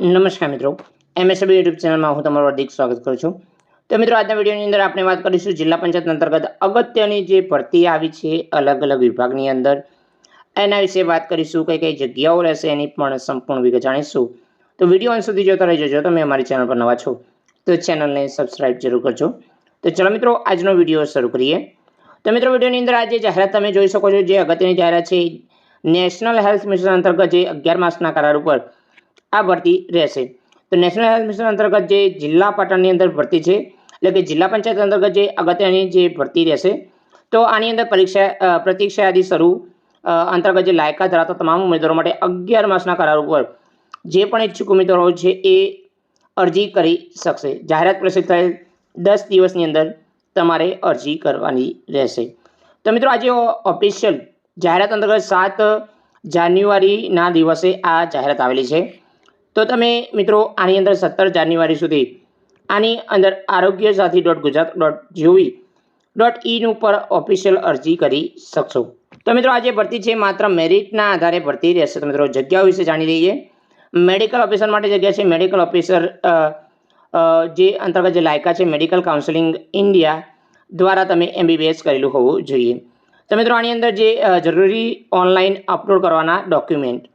નમસ્કાર મિત્રો. MSB YouTube ચેનલમાં હું તમારું હાર્દિક સ્વાગત કરું છું. તો મિત્રો, આજના વિડીયોની અંદર આપણે વાત કરીશું જિલ્લા પંચાયત અંતર્ગત અગત્યની જે ભરતી આવી છે અલગ અલગ વિભાગની અંદર. એના વિશે વાત કરીશું, કઈ કઈ જગ્યાઓ રહેશે એની પણ સંપૂર્ણ વિગત જાણીશું. તો વીડિયો અંત સુધી જોતા રહેજો. જો તમે અમારી ચેનલ પર નવા છો, તો ચેનલને સબસ્ક્રાઇબ જરૂર કરજો. તો ચલો મિત્રો, આજનો વીડિયો શરૂ કરીએ. તો મિત્રો, વિડીયોની અંદર આજે જાહેરાત તમે જોઈ શકો છો, જે અગત્યની જાહેરાત છે નેશનલ હેલ્થ મિશન અંતર્ગત જે અગિયાર માસના કરાર ઉપર આ ભરતી રહેશે. તો નેશનલ હેલ્થ મિશન અંતર્ગત જે જિલ્લા પાટણની અંદર ભરતી છે, એટલે કે જિલ્લા પંચાયત અંતર્ગત જે અગત્યની જે ભરતી રહેશે, તો આની અંદર પરીક્ષા પ્રતિક્ષા યાદી શરૂ અંતર્ગત જે લાયકાત ધરાવતા તમામ ઉમેદવારો માટે અગિયાર માસના કરાર ઉપર જે પણ ઈચ્છુક ઉમેદવારો છે એ અરજી કરી શકશે. જાહેરાત પ્રસિદ્ધ થયેલ દસ દિવસની અંદર તમારે અરજી કરવાની રહેશે. તો મિત્રો આજે ઓફિશિયલ જાહેરાત અંતર્ગત સાત જાન્યુઆરીના દિવસે આ જાહેરાત આવેલી છે. તો તમે મિત્રો આની અંદર સત્તર જાન્યુઆરી સુધી આની અંદર Arogya Sathi dot Gujarat dot GOV dot in ઉપર ઓફિશિયલ અરજી કરી શકશો. તો મિત્રો આજે ભરતી છે માત્ર મેરિટના આધારે ભરતી રહેશે. તો મિત્રો જગ્યાઓ વિશે જાણી લઈએ. મેડિકલ ઓફિસર માટે જગ્યા છે. મેડિકલ ઓફિસર જે અંતર્ગત જે લાયકા છે મેડિકલ કાઉન્સિલિંગ ઇન્ડિયા દ્વારા તમે એમબીબીએસ કરેલું હોવું જોઈએ. તો મિત્રો આની અંદર જે જરૂરી ઓનલાઈન અપલોડ કરવાના ડોક્યુમેન્ટ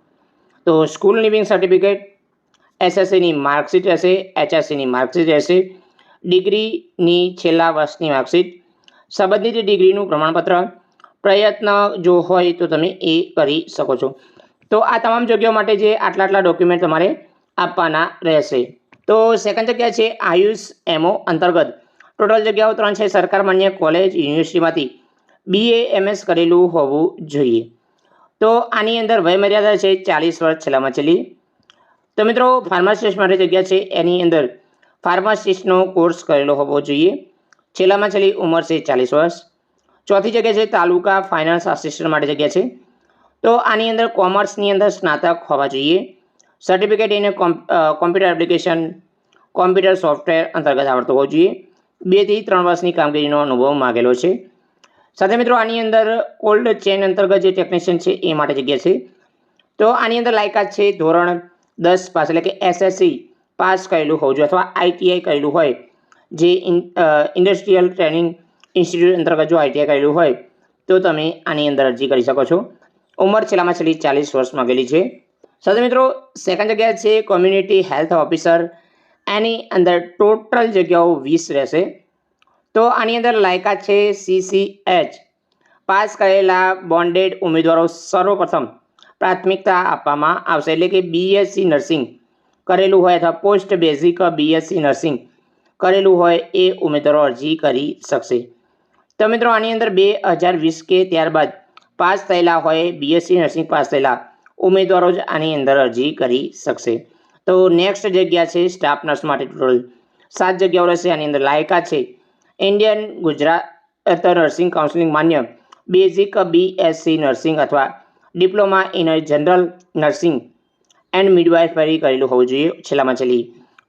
તો સ્કૂલ લિવિંગ સર્ટિફિકેટ એસએસસીની માર્કશીટ રહેશે એચએસસીની માર્કશીટ રહેશે ડિગ્રીની છેલ્લા વર્ષની માર્કશીટ સંબંધિત ડિગ્રીનું પ્રમાણપત્ર. પ્રયત્ન જો હોય તો તમે એ કરી શકો છો. તો આ તમામ જગ્યાઓ માટે જે આટલા આટલા ડોક્યુમેન્ટ તમારે આપવાના રહેશે. તો સેકન્ડ જગ્યા છે આયુષ એમઓ અંતર્ગત. ટોટલ જગ્યાઓ ત્રણ છે, સરકાર માન્ય કોલેજ યુનિવર્સિટીમાંથી બીએ એમએસ કરેલું હોવું જોઈએ. તો આની અંદર વયમર્યાદા છે ચાલીસ વર્ષ છેલ્લામાં છેલ્લી. તો મિત્રો ફાર્માસિસ્ટ માટે જગ્યા છે એની અંદર. ફાર્માસિસ્ટનો કોર્સ કરેલો હોવો જોઈએ. છેલ્લામાં છેલ્લી ઉંમર છે ચાલીસ વર્ષ. ચોથી જગ્યા છે તાલુકા ફાઇનાન્સ આસિસ્ટન્ટ માટે જગ્યા છે. તો આની અંદર કોમર્સની અંદર સ્નાતક હોવા જોઈએ. સર્ટિફિકેટ એને કોમ્પ્યુટર એપ્લિકેશન કોમ્પ્યુટર સોફ્ટવેર અંતર્ગત આવડતો હોવો જોઈએ. બેથી ત્રણ વર્ષની કામગીરીનો અનુભવ માગેલો છે. સાથે મિત્રો, આની અંદર કોલ્ડ ચેન અંતર્ગત જે ટેકનિશિયન છે એ માટે જગ્યા છે. તો આની અંદર લાયકાત છે ધોરણ દસ પાસ એટલે કે એસએસસી પાસ કરેલું હોવું જોઈએ અથવા આઈટીઆઈ કરેલું હોય. જે ઇન્ડસ્ટ્રીયલ ટ્રેનિંગ ઇન્સ્ટિટ્યૂટ અંતર્ગત જો આઈટીઆઈ કરેલું હોય, તો તમે આની અંદર અરજી કરી શકો છો. ઉંમર છેલ્લામાં છેલ્લી ચાલીસ વર્ષ માગેલી છે. સાથે મિત્રો સેકન્ડ જગ્યા છે કોમ્યુનિટી હેલ્થ ઓફિસર એની અંદર ટોટલ જગ્યાઓ વીસ રહેશે. તો આની અંદર લાયકાત છે સીસીએચ પાસ કરેલા બોન્ડેડ ઉમેદવારો સર્વપ્રથમ પ્રાથમિકતા આપવામાં આવશે. એટલે કે બીએસસી નર્સિંગ કરેલું હોય અથવા પોસ્ટ બેઝિક બીએસસી નર્સિંગ કરેલું હોય એ ઉમેદવારો અરજી કરી શકશે. તો મિત્રો, આની અંદર બે હજાર વીસ કે ત્યારબાદ પાસ થયેલા હોય બીએસસી નર્સિંગ પાસ થયેલા ઉમેદવારો જ આની અંદર અરજી કરી શકશે. તો નેક્સ્ટ જગ્યા છે સ્ટાફ નર્સ માટે ટોટલ સાત જગ્યાઓ રહેશે. આની અંદર લાયકા છે. ઇન્ડિયન ગુજરાત નર્સિંગ કાઉન્સિલિંગ માન્ય બેઝિક બીએસસી નર્સિંગ અથવા diploma in general nursing and midwifery કરેલું હોવું જોઈએ. છેલ્લામાં છેલ્લી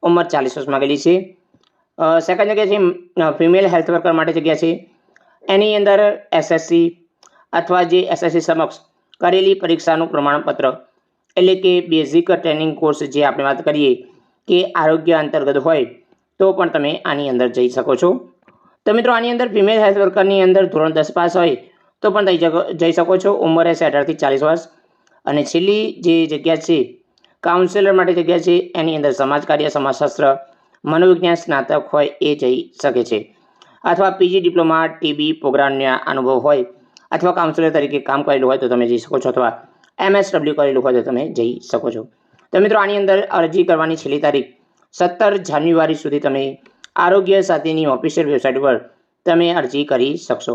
ઉંમર ચાલીસ વર્ષ માગેલી છે. સેકન્ડ જગ્યા છે ફિમેલ હેલ્થ વર્કર માટે જગ્યા છે. એની અંદર એસએસસી અથવા જે એસએસસી સમક્ષ કરેલી પરીક્ષાનું પ્રમાણપત્ર એટલે કે બેઝિક ટ્રેનિંગ કોર્સ જે આપણે વાત કરીએ કે આરોગ્ય અંતર્ગત હોય તો પણ તમે આની અંદર જઈ શકો છો. તો મિત્રો, આની અંદર ફિમેલ હેલ્થ વર્કરની અંદર ધોરણ દસ પાસ હોય તો પણ થઈ જઈ શકો છો. ઉંમર રહેશે અઢારથી ચાલીસ વર્ષ. અને છેલ્લી જે જગ્યા છે કાઉન્સેલર માટે જગ્યા છે, એની અંદર સમાજ કાર્ય સમાજશાસ્ત્ર, મનોવિજ્ઞાન, સ્નાતક હોય એ જઈ શકે છે. અથવા પીજી ડિપ્લોમા, ટીબી પ્રોગ્રામના અનુભવ હોય, અથવા કાઉન્સેલર તરીકે કામ કરેલું હોય તો તમે જઈ શકો છો, અથવા એમએસડબલ્યુ કરેલું હોય તો તમે જઈ શકો છો. તો મિત્રો, આની અંદર અરજી કરવાની છેલ્લી તારીખ, સત્તર જાન્યુઆરી સુધી તમે આરોગ્ય સાથેની ઓફિશિયલ વેબસાઇટ પર તમે અરજી કરી શકશો.